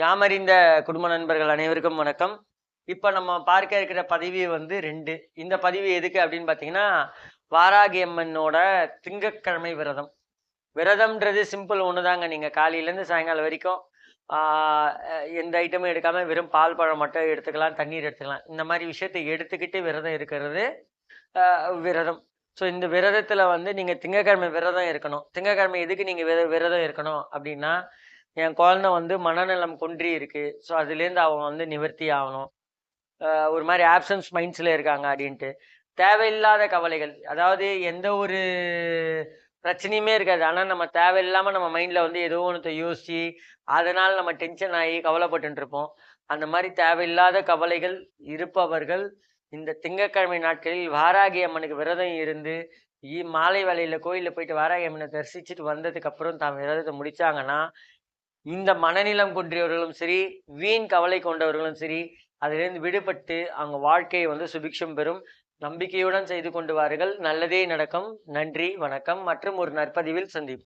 யாமறிந்த குடும்ப நண்பர்கள் அனைவருக்கும் வணக்கம். இப்போ நம்ம பார்க்க இருக்கிற பதிவு வந்து ரெண்டு. இந்த பதிவு எதுக்கு அப்படின்னு பார்த்தீங்கன்னா வாராகி அம்மனோட திங்கக்கிழமை விரதம். விரதம்ன்றது சிம்பிள் ஒன்று தாங்க நீங்கள் காலையிலேருந்து சாயங்காலம் வரைக்கும் எந்த ஐட்டமும் எடுக்காமல் வெறும் பால் பழம் மட்டும் எடுத்துக்கலாம் தண்ணீர் எடுத்துக்கலாம். இந்த மாதிரி விஷயத்தை எடுத்துக்கிட்டு விரதம் இருக்கிறது விரதம். ஸோ இந்த விரதத்தில் வந்து நீங்கள் திங்கக்கிழமை விரதம் இருக்கணும். திங்கக்கிழமை எதுக்கு நீங்கள் விர விரதம் இருக்கணும் அப்படின்னா என் குழந்தை வந்து மனநலம் குன்றி இருக்கு. ஸோ அதுலேருந்து அவன் வந்து நிவர்த்தி ஆகணும். ஒரு மாதிரி ஆப்சன்ஸ் மைண்ட்ஸில் இருக்காங்க அப்படின்ட்டு. தேவையில்லாத கவலைகள். அதாவது எந்த ஒரு பிரச்சனையுமே இருக்காது. ஆனால் நம்ம தேவையில்லாமல் நம்ம மைண்டில் வந்து ஏதோ ஒன்றத்தை யோசித்து அதனால் நம்ம டென்ஷன் ஆகி கவலைப்பட்டு இருப்போம். அந்த மாதிரி தேவையில்லாத கவலைகள் இருப்பவர்கள் இந்த திங்கட்கிழமை நாட்களில் வாராகி அம்மனுக்கு விரதம் இருந்து மாலை வேலையில் கோயிலில் போயிட்டு வாராகி அம்மனை தரிசிச்சுட்டு வந்ததுக்கப்புறம் தான் விரதத்தை முடித்தாங்கன்னா இந்த மனநிலம் கொன்றியவர்களும் சரி வீண் கவலை கொண்டவர்களும் சரி அதிலிருந்து விடுபட்டு அவங்க வாழ்க்கையை வந்து சுபிக்ஷம் பெறும் நம்பிக்கையுடன் செய்து கொண்டு வாருங்கள். நல்லதே நடக்கும். நன்றி வணக்கம் மற்றும் ஒரு நற்பதிவில் சந்திப்போம்.